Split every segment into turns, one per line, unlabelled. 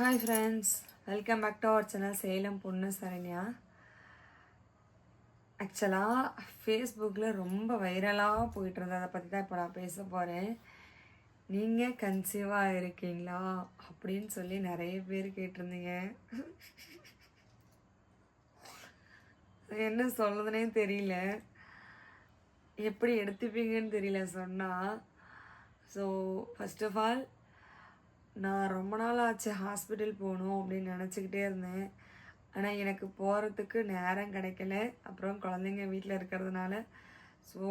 Hi friends welcome back to our channel Salem பொண்ணு சரண்யா ஆக்சுவலாக ஃபேஸ்புக்கில் ரொம்ப வைரலாக போயிட்டு இருந்ததை பற்றி தான் இப்போ நான் பேச போகிறேன் நீங்கள் கன்சீவாக இருக்கீங்களா? அப்படின்னு சொல்லி நிறைய பேர் கேட்டிருந்தீங்க. என்ன சொல்லுதுனே தெரியல. எப்படி எடுத்துப்பீங்கன்னு தெரியல சொன்னால் ஸோ ஃபஸ்ட் ஆஃப் ஆல் நான் ரொம்ப நாள் ஆச்சு ஹாஸ்பிட்டல் போகணும் அப்படின்னு நினச்சிக்கிட்டே இருந்தேன். ஆனால் எனக்கு போகிறதுக்கு நேரம் கிடைக்கல. அப்புறம் குழந்தைங்க வீட்டில் இருக்கிறதுனால. ஸோ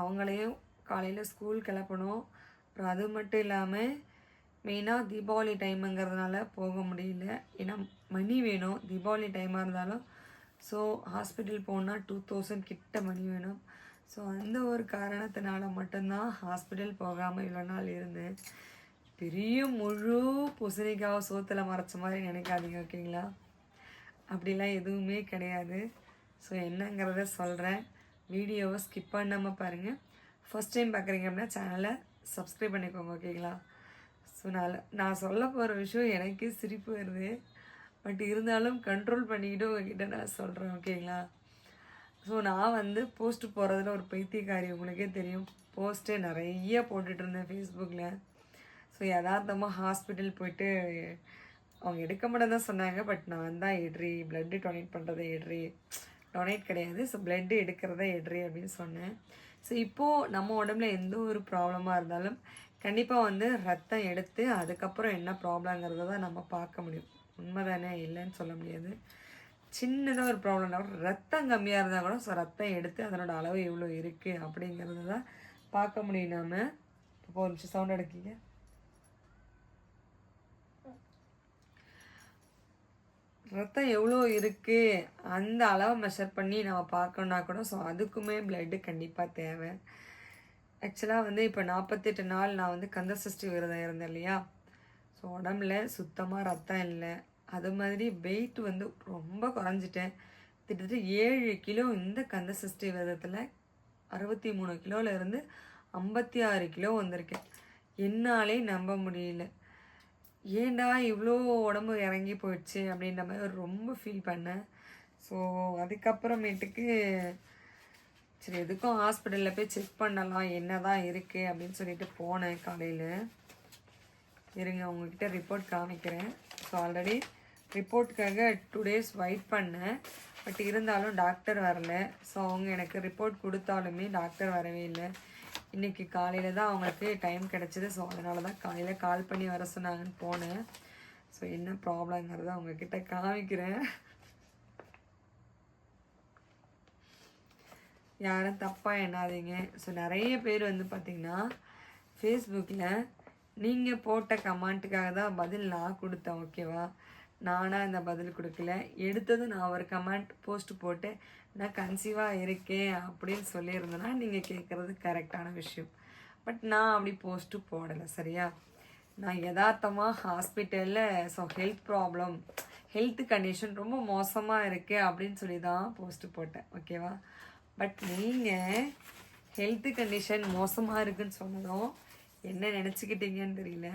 அவங்களையும் காலையில் ஸ்கூல் கிளப்பணும். அப்புறம் அது மட்டும் இல்லாமல் மெயினாக தீபாவளி டைமுங்கிறதுனால போக முடியல. ஏன்னா மணி வேணும். தீபாவளி டைமாக இருந்தாலும் ஸோ ஹாஸ்பிட்டல் போனால் டூ தௌசண்ட் கிட்ட மணி வேணும். ஸோ அந்த ஒரு காரணத்தினால மட்டும்தான் ஹாஸ்பிட்டல் போகாமல் இவ்வளோ நாள் இருந்தேன். பெரிய முழு பூசணிக்காவை சோத்தில் மறைச்ச மாதிரி நினைக்காதீங்க ஓகேங்களா? அப்படிலாம் எதுவுமே கிடையாது. ஸோ என்னங்கிறத சொல்கிறேன் வீடியோவை ஸ்கிப் பண்ணாமல் பாருங்கள் ஃபஸ்ட் டைம் பார்க்குறீங்க அப்படின்னா சேனலை சப்ஸ்கிரைப் பண்ணிக்கோங்க ஓகேங்களா? ஸோ நான் நான் சொல்ல போகிற விஷயம் எனக்கே சிரிப்பு வருது. பட் இருந்தாலும் கண்ட்ரோல் பண்ணிக்கிட்டு உங்ககிட்ட நான் சொல்கிறேன் ஓகேங்களா? ஸோ நான் வந்து போஸ்ட் போகிறதுல ஒரு பைத்தியக்காரி உங்களுக்கே தெரியும். போஸ்ட்டு நிறைய போட்டுட்ருந்தேன் ஃபேஸ்புக்கில் ஸோ யதார்த்தமாக ஹாஸ்பிட்டல் போயிட்டு அவங்க எடுக்க மட்டும் தான் சொன்னாங்க. பட் நான் தான் எட்ரி பிளட்டு டொனேட் பண்ணுறதை எட்ரி டொனேட் கிடையாது. ஸோ பிளட்டு எடுக்கிறத எட்ரி அப்படின்னு சொன்னேன். ஸோ இப்போது நம்ம உடம்புல எந்த ஒரு ப்ராப்ளமாக இருந்தாலும் கண்டிப்பாக வந்து ரத்தம் எடுத்து அதுக்கப்புறம் என்ன ப்ராப்ளங்கிறத தான் நம்ம பார்க்க முடியும். உண்மை தானே இல்லைன்னு சொல்ல முடியாது. சின்னதாக ஒரு ப்ராப்ளம்னா கூட ரத்தம் கம்மியாக இருந்தால் கூட ஸோ ரத்தம் எடுத்து அதனோட அளவு எவ்வளோ இருக்குது அப்படிங்கிறத தான் பார்க்க முடியும் நாம. இப்போ ஒரு நிமிஷம் சவுண்ட் எடுக்கீங்க ரத்தம் எவ்வளோ இருக்குது அந்த அளவை மெஷர் பண்ணி நம்ம பார்க்கணுன்னா கூட ஸோ அதுக்குமே பிளட்டு கண்டிப்பாக தேவை. ஆக்சுவலாக வந்து இப்போ நாற்பத்தெட்டு நாள் நான் வந்து கந்த சஷ்டி விரதம் இருந்தேன் இல்லையா? ஸோ உடம்புல சுத்தமாக ரத்தம் இல்லை. அது மாதிரி வெயிட் வந்து ரொம்ப குறைஞ்சிட்டேன். கிட்டத்தட்ட ஏழு கிலோ இந்த கந்த சஷ்டி விரதத்தில் அறுபத்தி மூணு கிலோவிலேருந்து ஐம்பத்தி ஆறு கிலோ வந்திருக்கேன். என்னாலே நம்ப முடியல. ஏன்டா இவ்வளோ உடம்பு இறங்கி போயிடுச்சு அப்படின்ற மாதிரி ரொம்ப ஃபீல் பண்ணேன். ஸோ அதுக்கப்புறமேட்டுக்கு சரி எதுக்கும் ஹாஸ்பிட்டலில் போய் செக் பண்ணலாம் என்ன தான் இருக்குது அப்படின்னு சொல்லிட்டு போனேன் காலையில். இருங்க உங்ககிட்ட ரிப்போர்ட் காமிக்கிறேன். ஸோ ஆல்ரெடி ரிப்போர்ட்டுக்காக டூ டேஸ் வெயிட் பண்ணேன். பட் இருந்தாலும் டாக்டர் வரல. ஸோ அவங்க எனக்கு ரிப்போர்ட் கொடுத்தாலுமே டாக்டர் வரவே இல்லை. இன்றைக்கி காலையில் தான் அவங்களுக்கு டைம் கிடச்சிது. ஸோ அதனால தான் காலையில் கால் பண்ணி வர சொன்னாங்கன்னு போனேன். ஸோ என்ன ப்ராப்ளங்கிறத அவங்கக்கிட்ட காமிக்கிறேன். யாரும் தப்பாக எண்ணாதீங்க. ஸோ நிறைய பேர் வந்து பார்த்திங்கன்னா ஃபேஸ்புக்கில் நீங்கள் போட்ட கமெண்ட்டுக்காக தான் பதில் நான் கொடுத்தேன் ஓகேவா நானாக இந்த பதில் கொடுக்கல. எடுத்தது நான் ஒரு கமெண்ட் போஸ்ட் போட்டு நான் கன்சீவாக இருக்கேன் அப்படின்னு சொல்லியிருந்தேன்னா நீங்கள் கேட்குறது கரெக்டான விஷயம். பட் நான் அப்படி போஸ்ட்டு போடலை சரியா? நான் யதார்த்தமாக ஹாஸ்பிட்டலில் so health problem health condition ரொம்ப மோசமாக இருக்குது அப்படின்னு சொல்லி தான் போஸ்ட்டு போட்டேன் ஓகேவா பட் நீங்கள் ஹெல்த் கண்டிஷன் மோசமாக இருக்குன்னு சொன்னதும் என்ன நினச்சிக்கிட்டீங்கன்னு தெரியல.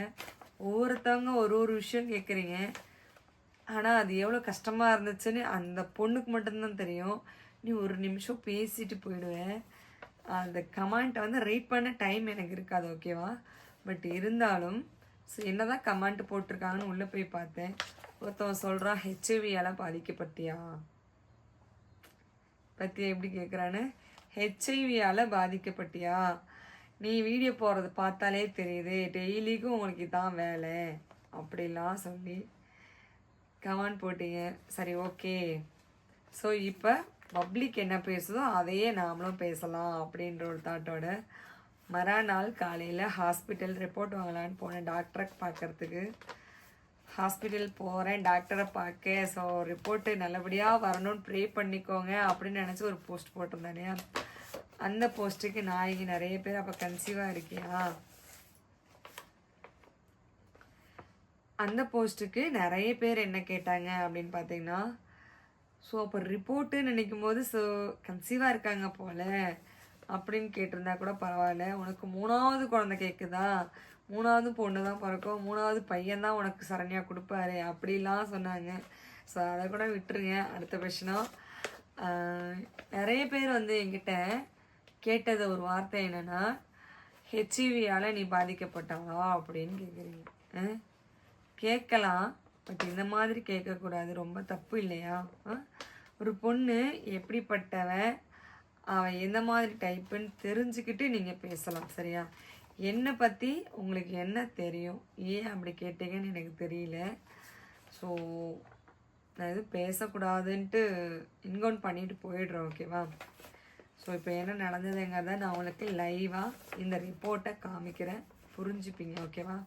ஒவ்வொருத்தவங்க ஒரு ஒரு விஷயம் கேட்குறீங்க ஆனால் அது எவ்வளோ கஷ்டமாக இருந்துச்சுன்னு அந்த பொண்ணுக்கு மட்டும்தான் தெரியும். நீ ஒரு நிமிஷம் பேசிட்டு போயிடுவேன் அந்த கமெண்ட்டை வந்து ரீட் பண்ண டைம் எனக்கு இருக்காது ஓகேவா? பட் இருந்தாலும் ஸோ என்ன தான் கமெண்ட் போட்டிருக்காங்கன்னு உள்ளே போய் பார்த்தேன். ஒருத்தவன் சொல்கிறான் ஹெச்ஐவியால் பாதிக்கப்பட்டியா? பற்றி எப்படி கேட்குறான்னு ஹெச்ஐவியால் பாதிக்கப்பட்டியா? நீ வீடியோ போகிறது பார்த்தாலே தெரியுது. டெய்லிக்கும் உங்களுக்கு தான் வேலை. அப்படிலாம் சொல்லி கமான் போட்டீங்க. சரி ஓகே ஸோ இப்போ பப்ளிக் என்ன பேசுதோ அதையே நாமளும் பேசலாம் அப்படின்ற ஒரு தாட்டோட மறுநாள் காலையில் ஹாஸ்பிட்டல் ரிப்போர்ட் வாங்கலான்னு போனேன் டாக்டரை பார்க்குறதுக்கு. ஹாஸ்பிட்டல் போகிறேன் டாக்டரை பார்க்க. ஸோ ரிப்போர்ட்டு நல்லபடியாக வரணும்னு ப்ரே பண்ணிக்கோங்க அப்படின்னு நினச்சி ஒரு போஸ்ட் போட்டிருந்தேனே அந்த போஸ்ட்டுக்கு நாய்க்கு நிறைய பேர் அப்போ கன்சீவாக இருக்கியா? அந்த போஸ்ட்டுக்கு நிறைய பேர் என்ன கேட்டாங்க அப்படின்னு பார்த்தீங்கன்னா ஸோ அப்போ ரிப்போர்ட்டு நினைக்கும் போது ஸோ கன்சீவாக இருக்காங்க போல அப்படின்னு கேட்டிருந்தா கூட பரவாயில்ல. உனக்கு மூணாவது குழந்தை கேட்குதா மூணாவது பொண்ணு தான் பிறக்கும். மூணாவது பையன் தான் உனக்கு சரண்யா கொடுப்பாரு அப்படிலாம் சொன்னாங்க. ஸோ அதை கூட விட்டுருங்க. அடுத்த பிரச்சனம் நிறைய பேர் வந்து என்கிட்ட கேட்டது ஒரு வார்த்தை என்னென்னா ஹெச்இவியால் நீ பாதிக்கப்பட்டவா அப்படின்னு கேட்குறீங்க கேட்கலாம். பட் இந்த மாதிரி கேட்கக்கூடாது. ரொம்ப தப்பு இல்லையா? ஆ? ஒரு பொண்ணு எப்படிப்பட்டவ அவன் எந்த மாதிரி டைப்புன்னு தெரிஞ்சுக்கிட்டு நீங்கள் பேசலாம் சரியா? என்னை பற்றி உங்களுக்கு என்ன தெரியும்? ஏன் அப்படி கேட்டீங்கன்னு எனக்கு தெரியல. ஸோ நான் எதுவும் பேசக்கூடாதுன்ட்டு இன்கவுண்ட் பண்ணிட்டு போயிடுறேன் ஓகேவா ஸோ இப்போ என்ன நடந்ததுங்கிறத நான் உங்களுக்கு லைவாக இந்த ரிப்போர்ட்டை காமிக்கிறேன். புரிஞ்சுப்பீங்க ஓகேவா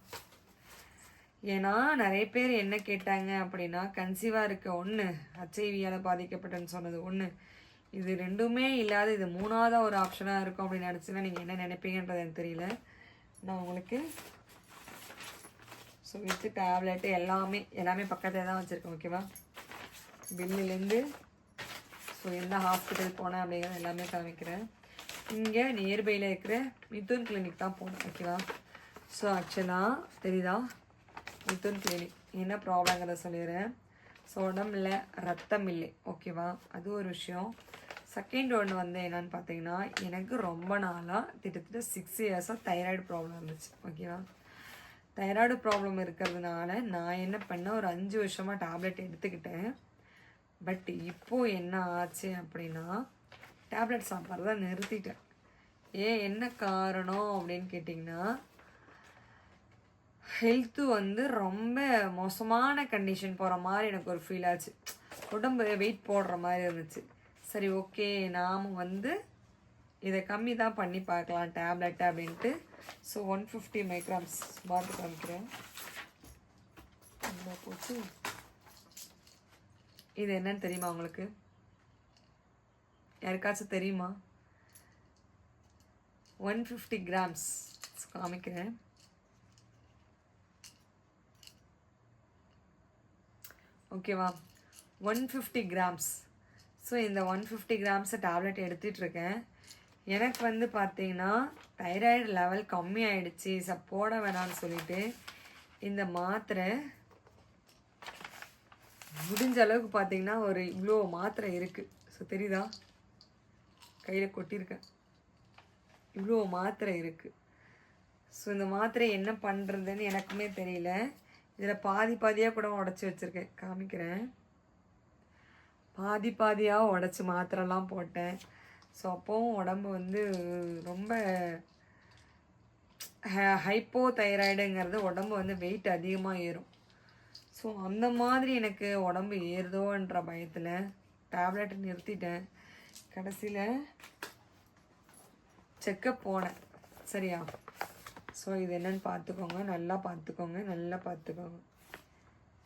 ஏன்னா நிறைய பேர் என்ன கேட்டாங்க அப்படின்னா கன்சீவாக இருக்க ஒன்று ஹச்ஐவியால் பாதிக்கப்பட்டேன்னு சொன்னது ஒன்று இது ரெண்டுமே இல்லாத இது மூணாவதாக ஒரு ஆப்ஷனாக இருக்கும் அப்படின்னு நினச்சினா நீங்கள் என்ன நினைப்பீங்கன்றது எனக்கு தெரியல. நான் உங்களுக்கு ஸோ வித்து டேப்லெட்டு எல்லாமே எல்லாமே பக்கத்தில் தான் வச்சுருக்கேன் ஓகேவா பில்லுலேருந்து ஸோ எந்த ஹாஸ்பிட்டல் போனேன் அப்படிங்கிறது எல்லாமே காமிக்கிறேன். இங்கே நியர்பையில் இருக்கிற மிதுன் கிளினிக் தான் போனேன் ஓகேவா ஸோ ஆக்சுவலாக தெரியுதா? மிதுன் கிளினிக் என்ன ப்ராப்ளங்கிறத சொல்லிடுறேன். ஸோ உடம்புல ரத்தம் இல்லை ஓகேவா அது ஒரு விஷயம். செகண்ட் ஒன்று வந்து என்னன்னு பார்த்தீங்கன்னா எனக்கு ரொம்ப நாளாக கிட்டத்தட்ட சிக்ஸ் இயர்ஸாக தைராய்டு ப்ராப்ளம் இருந்துச்சு ஓகேவா தைராய்டு ப்ராப்ளம் இருக்கிறதுனால நான் என்ன பண்ணேன் ஒரு அஞ்சு வருஷமாக டேப்லெட் எடுத்துக்கிட்டேன். பட் இப்போது என்ன ஆச்சு அப்படின்னா டேப்லெட் சாப்பிட்றத நிறுத்திட்டேன். ஏன் என்ன காரணம் அப்படின்னு கேட்டிங்கன்னா ஹெல்த்து வந்து ரொம்ப மோசமான கண்டிஷன் போகிற மாதிரி எனக்கு ஒரு ஃபீல் ஆச்சு. உடம்பு வெயிட் போடுற மாதிரி இருந்துச்சு. சரி ஓகே நாம் வந்து இதை கம்மி தான் பண்ணி பார்க்கலாம் டேப்லெட் அப்படின்ட்டு. ஸோ ஒன் ஃபிஃப்டி மைக்ராம்ஸ் பாட்டு காமிக்கிறேன். போச்சு. இது என்னன்னு தெரியுமா உங்களுக்கு? யாருக்காச்சும் தெரியுமா? ஒன் ஃபிஃப்டி கிராம்ஸ் காமிக்கிறேன். ஓகேவா? One fifty grams. ஸோ இந்த ஒன் ஃபிஃப்டி கிராம்ஸை டேப்லெட் எடுத்துகிட்ருக்கேன் எனக்கு வந்து பார்த்தீங்கன்னா தைராய்டு லெவல் கம்மி ஆகிடுச்சி ச போட வேணாம்னு சொல்லிட்டு இந்த மாத்திரை முடிஞ்ச அளவுக்கு பார்த்தீங்கன்னா ஒரு இவ்வளோ மாத்திரை இருக்குது ஸோ தெரியுதா? கையில் கொட்டியிருக்கேன். இவ்வளோ மாத்திரை இருக்குது ஸோ இந்த மாத்திரை என்ன பண்ணுறதுன்னு எனக்குமே தெரியல. இதில் பாதி பாதியாக கூட உடச்சி வச்சுருக்கேன். காமிக்கிறேன். பாதி பாதியாக உடச்சி மாத்திரைலாம் போட்டேன். ஸோ அப்போவும் உடம்பு வந்து ரொம்ப ஹைப்போ தைராய்டுங்கிறது உடம்பு வந்து வெயிட் அதிகமாக ஏறும். ஸோ அந்த மாதிரி எனக்கு உடம்பு ஏறுதோன்ற பயத்தில் டேப்லெட் நிறுத்திட்டேன். கடைசியில் செக்கப் போனேன். சரியா? ஸோ இது என்னன்னு பார்த்துக்கோங்க. நல்லா பார்த்துக்கோங்க. நல்லா பார்த்துக்கோங்க.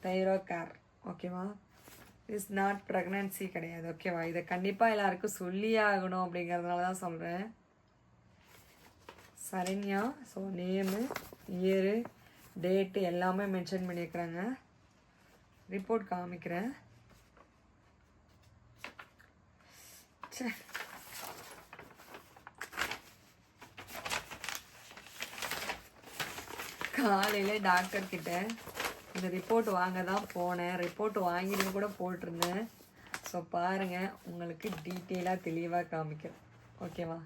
தைரோ கேர் ஓகேவா இஸ் நாட் ப்ரெக்னன்சி கிடையாது. ஓகேவா இதை கண்டிப்பாக எல்லாருக்கும் சொல்லியே ஆகணும் அப்படிங்கிறதுனால தான் சொல்கிறேன் Saranya so name year date எல்லாமே மென்ஷன் பண்ணியிருக்கிறாங்க. ரிப்போர்ட் காமிக்கிறேன். சரி காலையில் டாக்டர்கிட்ட இந்த ரிப்போர்ட் வாங்க தான் போனேன். ரிப்போர்ட் வாங்கிட்டு கூட போட்டிருந்தேன். ஸோ பாருங்கள் உங்களுக்கு டீட்டெயிலாக தெளிவாக காமிக்கிறேன். ஓகேவா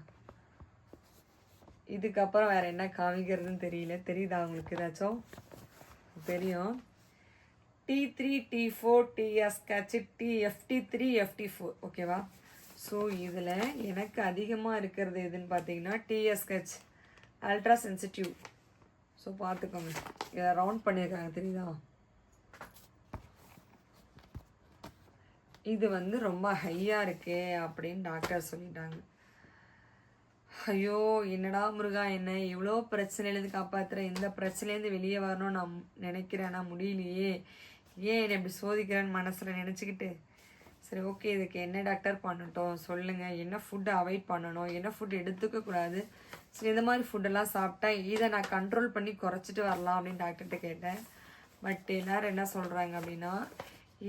இதுக்கப்புறம் வேறு என்ன காமிக்கிறதுன்னு தெரியல. தெரியுதா உங்களுக்கு ஏதாச்சும்? தெரியும். T three T four TS கச்சு T FT three FT four ஓகேவா ஸோ இதில் எனக்கு அதிகமாக இருக்கிறது எதுன்னு பார்த்தீங்கன்னா டிஎஸ்கச் அல்ட்ரா சென்சிட்டிவ் ஸோ பார்த்துக்கோங்க. இதை ரவுண்ட் பண்ணியிருக்காங்க தெரியுதா? இது வந்து ரொம்ப ஹையாக இருக்கே அப்படின்னு டாக்டர் சொல்லிட்டாங்க. ஐயோ என்னடா முருகா என்ன இவ்வளோ பிரச்சனையிலேருந்து காப்பாற்றுறேன் இந்த பிரச்சனையிலேருந்து வெளியே வரணும்னு நான் நினைக்கிறேன் நான் முடியலையே. ஏன் என்னை இப்படி சோதிக்கிறேன்னு மனசில் நினச்சிக்கிட்டு? சரி ஓகே இதுக்கு என்ன டாக்டர் பண்ணட்டும்? சொல்லுங்கள் என்ன ஃபுட்டு அவாய்ட் பண்ணணும்? என்ன ஃபுட் எடுத்துக்கக்கூடாது சரி இந்த மாதிரி ஃபுட்டெல்லாம் சாப்பிட்டா இதை நான் கண்ட்ரோல் பண்ணி குறைச்சிட்டு வரலாம் அப்படின்னு டாக்டர்கிட்ட கேட்டேன். பட் எல்லோரும் என்ன சொல்கிறாங்க அப்படின்னா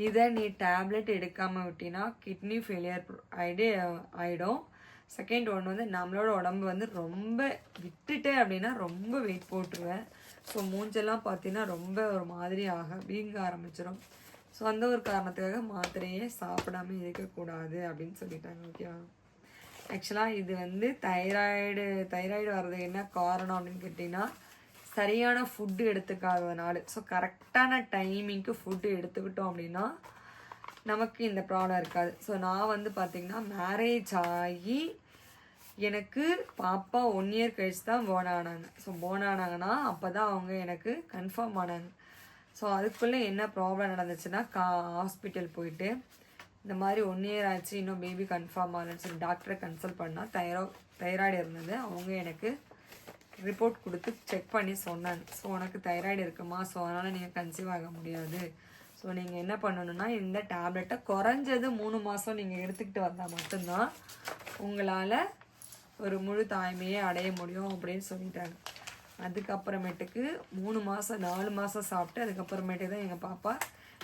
இதை நீ டேப்லெட் எடுக்காமல் விட்டினா கிட்னி ஃபெயிலியர் ஆகிடு ஆகிடும் செகண்ட் ஒன்று வந்து நம்மளோட உடம்பு வந்து ரொம்ப விட்டுட்டேன் அப்படின்னா ரொம்ப வெயிட் போட்டுருவேன். ஸோ மூஞ்செல்லாம் பார்த்தீங்கன்னா ரொம்ப ஒரு மாதிரி ஆக வீங்க ஆரம்பிச்சிடும் ஸோ அந்த ஒரு காரணத்துக்காக மாத்திரையே சாப்பிடாம இருக்கக்கூடாது அப்படின்னு சொல்லிட்டாங்க ஓகேவா ஆக்சுவலாக இது வந்து தைராய்டு தைராய்டு வர்றதுக்கு என்ன காரணம் அப்படின்னு கேட்டிங்கன்னா சரியான ஃபுட்டு எடுத்துக்காததுனால ஸோ கரெக்டான டைமிங்க்கு ஃபுட்டு எடுத்துக்கிட்டோம் அப்படின்னா நமக்கு இந்த ப்ராப்ளம் இருக்காது. ஸோ நான் வந்து பார்த்திங்கன்னா மேரேஜ் ஆகி எனக்கு பாப்பா ஒன் இயர் கழிச்சு தான் போன் ஆனாங்க. ஸோ போன் ஆனாங்கன்னா அப்போ தான் அவங்க எனக்கு கன்ஃபார்ம் ஆனாங்க. ஸோ அதுக்குள்ளே என்ன ப்ராப்ளம் நடந்துச்சுன்னா கா ஹாஸ்பிட்டல் போயிட்டு இந்த மாதிரி ஒன் இயர் ஆச்சு இன்னும் பேபி கன்ஃபார்ம் ஆகலன்னு சொல்லி டாக்டரை கன்சல்ட் பண்ணால் தைரோ தைராய்டு இருந்தது. அவங்க எனக்கு ரிப்போர்ட் கொடுத்து செக் பண்ணி சொன்னாங்க. ஸோ உனக்கு தைராய்டு இருக்குமா? ஸோ அதனால் நீங்கள் கன்சீவ் ஆக முடியாது. ஸோ நீங்கள் என்ன பண்ணணும்னா இந்த டேப்லெட்டை குறைஞ்சது மூணு மாதம் நீங்கள் எடுத்துக்கிட்டு வந்தால் மட்டும்தான் உங்களால் ஒரு முழு தாய்மையை அடைய முடியும் அப்படின்னு சொல்லிட்டாங்க. அதுக்கப்புறமேட்டுக்கு மூணு மாதம் நாலு மாதம் சாப்பிட்டு அதுக்கப்புறமேட்டுக்கு தான் எங்கள் பாப்பா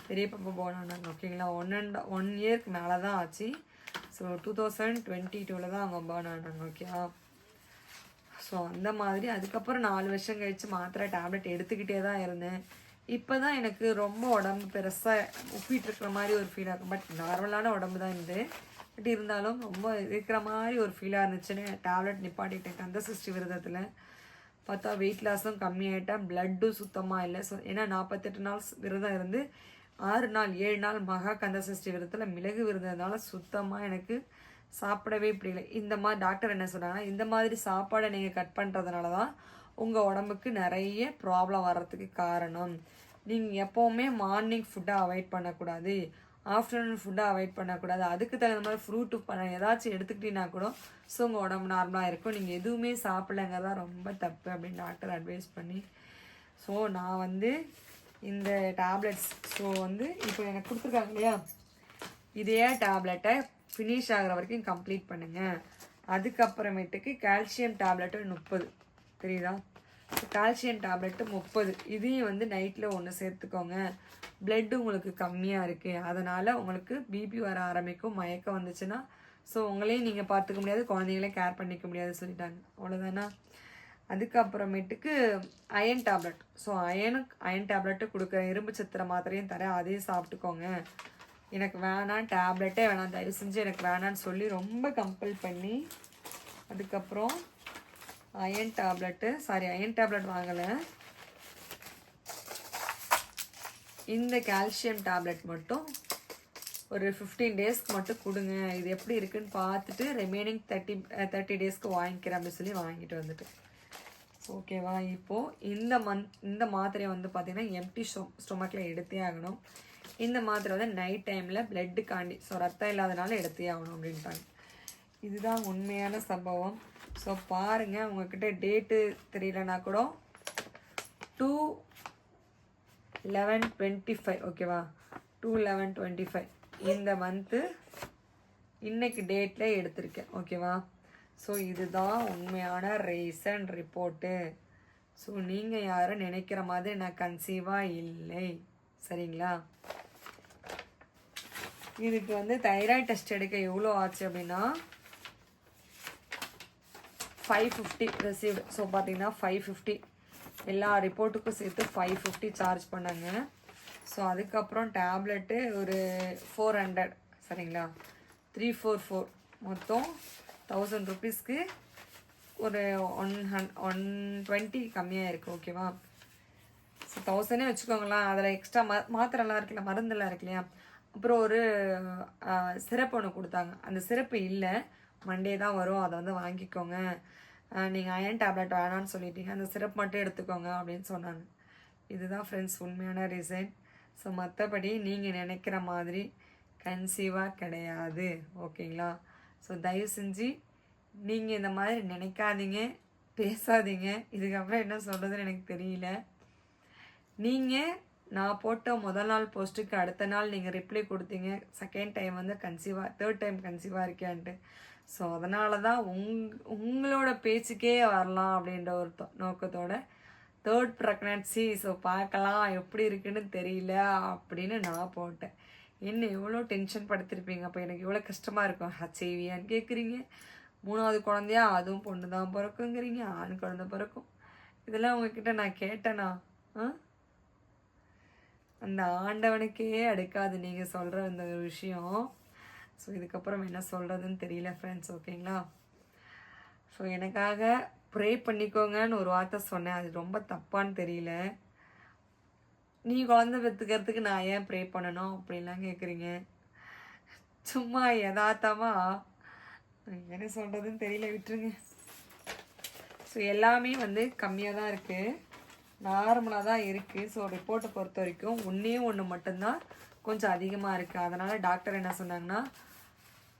பெரிய பாப்பா போனாங்க ஓகேங்களா ஒன் அண்ட் ஒன் இயர்க்கு மேலே தான் ஆச்சு. ஸோ டூ தௌசண்ட் டுவெண்ட்டி டூவில் தான் அவங்க போனாங்க ஆனாங்க ஓகேவா ஸோ அந்த மாதிரி அதுக்கப்புறம் நாலு வருஷம் கழித்து மாத்திரை டேப்லெட் எடுத்துக்கிட்டே தான் இருந்தேன். இப்போ தான் எனக்கு ரொம்ப உடம்பு பெருசாக உப்பிட்டு இருக்கிற மாதிரி ஒரு ஃபீல் ஆகும் பட் நார்மலான உடம்பு தான் இருந்து பட் இருந்தாலும் ரொம்ப இருக்கிற மாதிரி ஒரு ஃபீலாக இருந்துச்சுன்னு டேப்லெட் நிப்பாட்டிட்டேன் கந்த சிருஷ்டி விரதத்தில். பார்த்தா வெயிட் லாஸும் கம்மியாயிட்டேன் பிளட்டும் சுத்தமாக இல்லை. ஸோ ஏன்னா நாற்பத்தெட்டு நாள் விரதம் இருந்து ஆறு நாள் ஏழு நாள் மகா கந்த சஷ்டி விரதத்தில் மிளகு விருந்ததுனால சுத்தமாக எனக்கு சாப்பிடவே பிடிக்கல இந்த மாதிரி டாக்டர் என்ன சொன்னாங்கன்னா இந்த மாதிரி சாப்பாடை நீங்கள் கட் பண்ணுறதுனால தான் உங்கள் உடம்புக்கு நிறைய ப்ராப்ளம் வர்றதுக்கு காரணம். நீங்கள் எப்போவுமே மார்னிங் ஃபுட்டை அவாய்ட் பண்ணக்கூடாது. ஆஃப்டர்நூன் ஃபுட்டை அவாய்ட் பண்ணக்கூடாது. அதுக்கு தகுந்த மாதிரி ஃப்ரூட்டு பண்ண ஏதாச்சும் எடுத்துக்கிட்டீங்கன்னா கூட ஸோ உங்கள் உடம்பு நார்மலாக இருக்கும். நீங்கள் எதுவுமே சாப்பிடலங்கிறதா ரொம்ப தப்பு அப்படின்னு டாக்டர் அட்வைஸ் பண்ணி ஸோ நான் வந்து இந்த டேப்லெட்ஸ் ஸோ வந்து இப்போ எனக்கு கொடுத்துருக்காங்க இல்லையா? இதே டேப்லெட்டை ஃபினிஷ் ஆகிற வரைக்கும் கம்ப்ளீட் பண்ணுங்கள் அதுக்கப்புறமேட்டுக்கு கால்சியம் டேப்லெட்டு முப்பது. தெரியுதா? கால்சியம் டேப்லெட்டு முப்பது. இதையும் வந்து நைட்டில் ஒன்று சேர்த்துக்கோங்க. பிளட்டு உங்களுக்கு கம்மியாக இருக்குது அதனால் உங்களுக்கு பிபி வர ஆரம்பிக்கும். மயக்கம் வந்துச்சுன்னா ஸோ உங்களையும் நீங்கள் பார்த்துக்க முடியாது. குழந்தைங்களையும் கேர் பண்ணிக்க முடியாது சொல்லிட்டாங்க. அவ்வளோதானா அதுக்கப்புறமேட்டுக்கு அயன் டேப்லெட் ஸோ அயனுக்கு அயன் டேப்லெட்டு கொடுக்குற இரும்பு சத்திர மாத்திரையும் தரேன். அதையும் சாப்பிட்டுக்கோங்க. எனக்கு வேணாம். டேப்லெட்டே வேணாம். தயவு செஞ்சு எனக்கு வேணான்னு சொல்லி ரொம்ப கம்பல் பண்ணி அதுக்கப்புறம் iron tablet sorry iron tablet வாங்கலை. இந்த கால்சியம் டேப்லெட் மட்டும் ஒரு ஃபிஃப்டீன் டேஸ்க்கு மட்டும் கொடுங்க. இது எப்படி இருக்குன்னு பார்த்துட்டு ரிமைனிங் தேர்ட்டி தேர்ட்டி டேஸ்க்கு வாங்கிக்கிறேன் அப்படின்னு சொல்லி வாங்கிட்டு வந்துட்டு. ஓகேவா இப்போது இந்த மந்த் இந்த மாத்திரையை வந்து பார்த்திங்கன்னா எம்டி ஸ்டொ ஸ்டொமக்கில் எடுத்தே ஆகணும். இந்த மாத்திரை வந்து நைட் டைமில் பிளட்டுக்காண்டி ஸோ ரத்தம் இல்லாதனால எடுத்தே ஆகணும் அப்படின்ட்டாங்க. இதுதான் உண்மையான சம்பவம். ஸோ பாருங்கள் உங்ககிட்ட டேட்டு தெரியலனா கூட டூ லெவன் டுவெண்ட்டி ஃபைவ் ஓகேவா டூ லெவன் டுவெண்ட்டி ஃபைவ் இந்த மந்த்து இன்னைக்கு டேட்டில் எடுத்திருக்கேன் ஓகேவா ஸோ இதுதான் உண்மையான ரீசன் ரிப்போர்ட்டு ஸோ நீங்கள் யாரும் நினைக்கிற மாதிரி நான் கன்சீவாக இல்லை. சரிங்களா? இதுக்கு வந்து தைராய்டு டெஸ்ட் எடுக்க எவ்வளோ ஆச்சு அப்படின்னா ஃபைவ் ஃபிஃப்டி ரிசீவ்டு ஸோ பார்த்தீங்கன்னா ஃபைவ் ஃபிஃப்டி எல்லா ரிப்போர்ட்டுக்கும் சேர்த்து ஃபைவ் ஃபிஃப்டி சார்ஜ் பண்ணாங்க. ஸோ அதுக்கப்புறம் டேப்லெட்டு ஒரு ஃபோர் ஹண்ட்ரட் சரிங்களா? த்ரீ ஃபோர் ஃபோர் மொத்தம் தௌசண்ட் ருபீஸ்க்கு ஒரு ஒன் ஹன் ஒன் டுவெண்ட்டி கம்மியாக இருக்குது ஓகேவா ஸோ தௌசண்டே வச்சுக்கோங்களேன். அதில் எக்ஸ்ட்ரா ம மாத்திரைலாம் இருக்குல்ல மருந்தெல்லாம் இருக்கு இல்லையா? அப்புறம் ஒரு சிறப்பு ஒன்று கொடுத்தாங்க. அந்த சிறப்பு இல்லை. மண்டே தான் வரும். அதை வந்து வாங்கிக்கோங்க. நீங்கள் அயன் டேப்லெட் வேணான்னு சொல்லிட்டீங்க. அந்த சிரப் மட்டும் எடுத்துக்கோங்க அப்படின்னு சொன்னாங்க. இதுதான் ஃப்ரெண்ட்ஸ் உண்மையான ரீசன் ஸோ மற்றபடி நீங்கள் நினைக்கிற மாதிரி கன்சீவாக கிடையாது. ஓகேங்களா? ஸோ தயவு செஞ்சு நீங்கள் இந்த மாதிரி நினைக்காதீங்க. பேசாதீங்க. இதுக்கப்புறம் என்ன சொல்கிறதுன்னு எனக்கு தெரியல. நீங்கள் நான் போட்ட முதல் நாள் போஸ்ட்டுக்கு அடுத்த நாள் நீங்கள் ரிப்ளை கொடுத்தீங்க. செகண்ட் டைம் வந்து கன்சீவாக தேர்ட் டைம் கன்சீவாக இருக்கியான்ட்டு ஸோ அதனால தான் உங் உங்களோட பேச்சுக்கே வரலாம் அப்படின்ற ஒரு நோக்கத்தோட தேர்ட் ப்ரெக்னன்சி ஸோ பார்க்கலாம் எப்படி இருக்குன்னு தெரியல அப்படின்னு நான் போட்டேன். என்ன எவ்வளோ டென்ஷன் படுத்திருப்பீங்க? அப்போ எனக்கு எவ்வளோ கஷ்டமாக இருக்கும். ஹச்ஐவியான்னு கேட்குறீங்க மூணாவது குழந்தையா? அதுவும் பொண்ணு தான் பிறக்குங்கிறீங்க. ஆண் குழந்தை பிறக்கும். இதெல்லாம் உங்ககிட்ட நான் கேட்டேனா? ஆ? அந்த ஆண்டவனுக்கே அடுக்காது. நீங்கள் சொல்கிற இந்த ஒரு விஷயம். ஸோ இதுக்கப்புறம் என்ன சொல்கிறதுன்னு தெரியல ஃப்ரெண்ட்ஸ் ஓகேங்களா ஸோ எனக்காக ப்ரே பண்ணிக்கோங்கன்னு ஒரு வார்த்தை சொன்னேன். அது ரொம்ப தப்பான்னு தெரியல. நீ குழந்தை பெற்றுக்கிறதுக்கு நான் ஏன் ப்ரே பண்ணணும்? அப்படின்லாம் கேட்குறீங்க சும்மா யதார்த்தமாக என்ன சொல்கிறதுன்னு தெரியல விட்டுருங்க. ஸோ எல்லாமே வந்து கம்மியாக தான் இருக்குது நார்மலாக தான் இருக்குது ஸோ ரிப்போர்ட்டை பொறுத்த வரைக்கும் ஒன்றே ஒன்று மட்டும்தான் கொஞ்சம் அதிகமாக இருக்குது அதனால் டாக்டர் என்ன சொன்னாங்கன்னா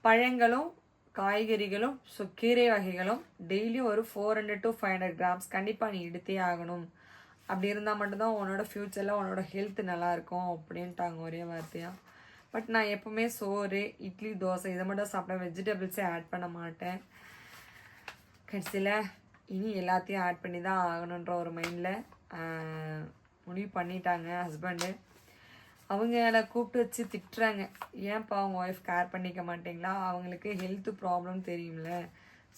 பழங்களும் காய்கறிகளும் ஸோ கீரை வகைகளும் டெய்லியும் ஒரு four hundred to five hundred grams கண்டிப்பாக நீ எடுத்தே ஆகணும். அப்படி இருந்தால் மட்டும்தான் உன்னோட ஃப்யூச்சரில் உன்னோட ஹெல்த் நல்லாயிருக்கும் அப்படின்ட்டாங்க ஒரே வார்த்தையாக பட் நான் எப்போவுமே சோறு இட்லி தோசை இதை மட்டும் சாப்பிட்டேன் வெஜிடபிள்ஸே ஆட் பண்ண மாட்டேன். கடைசியில் இனி எல்லாத்தையும் ஆட் பண்ணி தான் ஆகணுன்ற ஒரு மைண்டில் முடிவு பண்ணிட்டாங்க ஹஸ்பண்டு அவங்கள கூப்பிட்டு வச்சு திட்டுறாங்க. ஏன்ப்பா அவங்க ஒய்ஃப் கேர் பண்ணிக்க மாட்டீங்களா? அவங்களுக்கு ஹெல்த் ப்ராப்ளம் தெரியும்ல.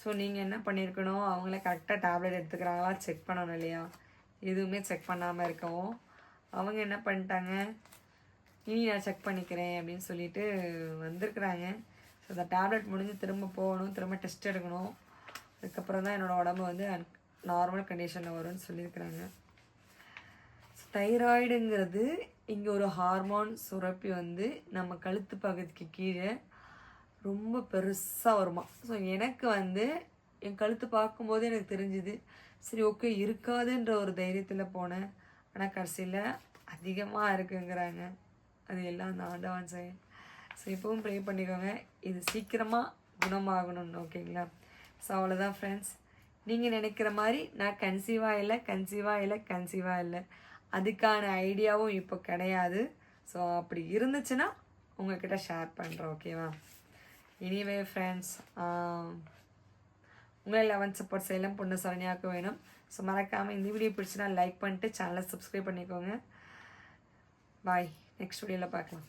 ஸோ நீங்கள் என்ன பண்ணியிருக்கணும் அவங்கள கரெக்டாக டேப்லெட் எடுத்துக்கிறாங்களா? செக் பண்ணணும் இல்லையா? எதுவுமே செக் பண்ணாமல் இருக்கவும். அவங்க என்ன பண்ணிட்டாங்க? இனி நான் செக் பண்ணிக்கிறேன் அப்படின்னு சொல்லிட்டு வந்திருக்கிறாங்க. ஸோ அந்த டேப்லெட் முடிஞ்சு திரும்ப போகணும் திரும்ப டெஸ்ட் எடுக்கணும். அதுக்கப்புறம் தான் என்னோடய உடம்பு வந்து நார்மல் கண்டிஷனில் வரும்னு சொல்லியிருக்கிறாங்க. தைராய்டுங்கிறது இங்கே ஒரு ஹார்மோன் சுரப்பி வந்து நம்ம கழுத்து பகுதிக்கு கீழே ரொம்ப பெருசாக வருமா. ஸோ எனக்கு வந்து என் கழுத்து பார்க்கும்போது எனக்கு தெரிஞ்சுது சரி ஓகே இருக்காதுன்ற ஒரு தைரியத்தில் போனேன். ஆனால் கடைசியில் அதிகமாக இருக்குங்கிறாங்க. அது எல்லாம் அந்த ஆண்டவன் செயல். ஸோ இப்போவும் ப்ரே பண்ணிக்கோங்க. இது சீக்கிரமாக குணமாகணும்னு ஓகேங்களா ஸோ அவ்வளோதான் ஃப்ரெண்ட்ஸ் நீங்கள் நினைக்கிற மாதிரி நான் கன்சீவாக இல்லை கன்சீவாக இல்லை கன்சீவாக இல்லை. அதுக்கான ஐடியாவும் இப்போ கிடையாது. ஸோ அப்படி இருந்துச்சுன்னா உங்ககிட்ட ஷேர் பண்ணுறேன் ஓகேவா எனிவே ஃப்ரெண்ட்ஸ் உங்களை லெவன்த் சப்போர்ட் செய்யலாம். பொண்ணு சரணியாக்க வேணும். ஸோ மறக்காமல் இந்த வீடியோ பிடிச்சினா லைக் பண்ணிட்டு சேனலை சப்ஸ்கிரைப் பண்ணிக்கோங்க. பாய் நெக்ஸ்ட் வீடியோவில் பார்க்கலாம்.